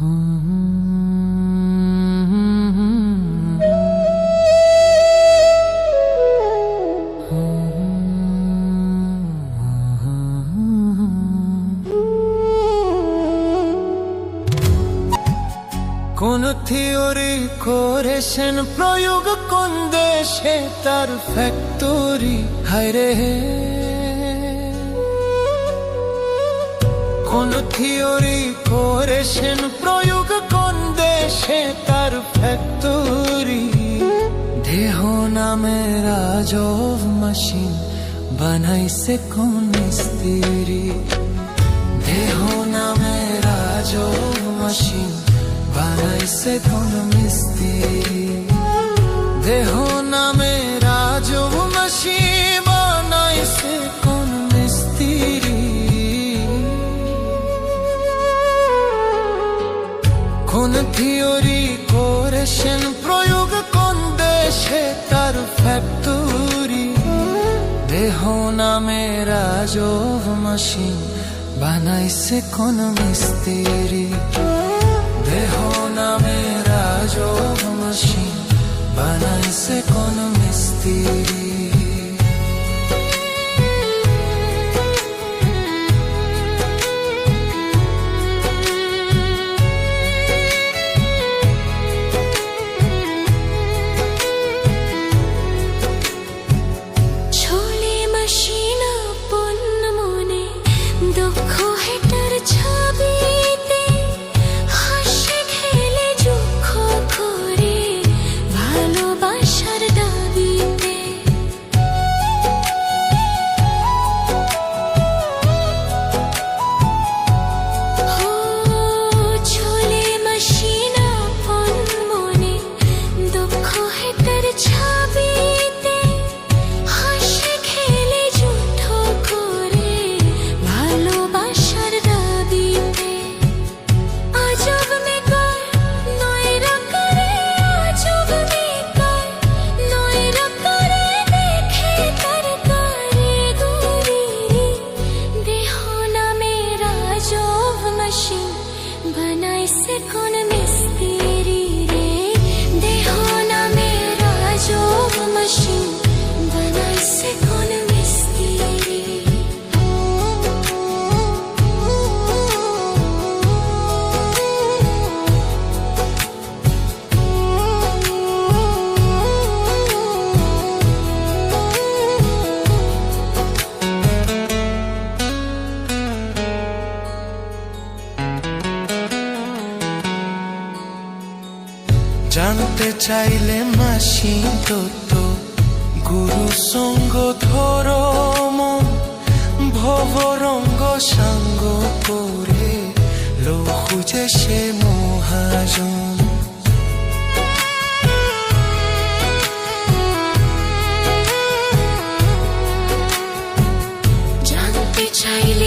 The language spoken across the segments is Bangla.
কোন থিওরি করেছেন প্রয়োগ কোন দেশে তার ফ্যাক্টরি হায়রে কোন থিওরি করেছেন, প্রয়োগ কোন দেশে তার ফ্যাক্টরি? দেহ নামের আজব মেশিন বানাইছে কোন স্ত্রী? দেহ নামে আজব মেশিন বানাইছে কোন মিস্ত্রি কোন থিওরি করেছেন, প্রয়োগ কোন দেশে তার ফ্যাক্টরি দেহ নামের আজব মেশিন বানাইছে কোন মিস্ত্রি? দেহ নামের আজব মেশিন বানাইছে কোন মিস্ত্রি? জানতে চাইলে মাসি তো গুরু সঙ্গ ধরো মন ভবরঙ্গ সাঙ্গ করে লো খুঁজে সে মহাজন। চাইলে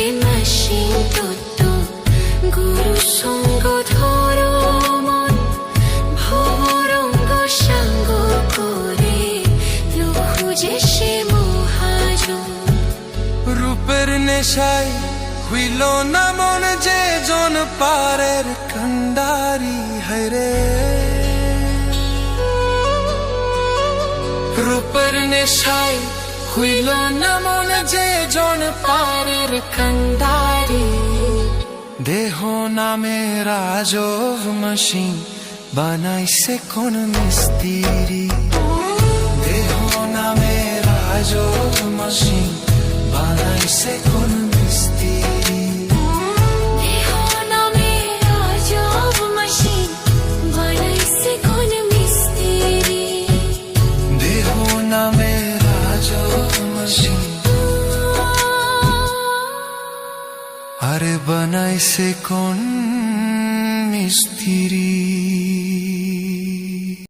নেশাই হইল না মন যে জন পারের কন্ডারি হরে রূপের নেশাই হইল না মন যে জন পারের কন্ডারি দেহ নামের আজব মশিন বানাইছে কোন মিস্ত্রি। দেহ নামের আজব মশিন বানাইছে কোন বানাইছে কোন মিস্ত্রি?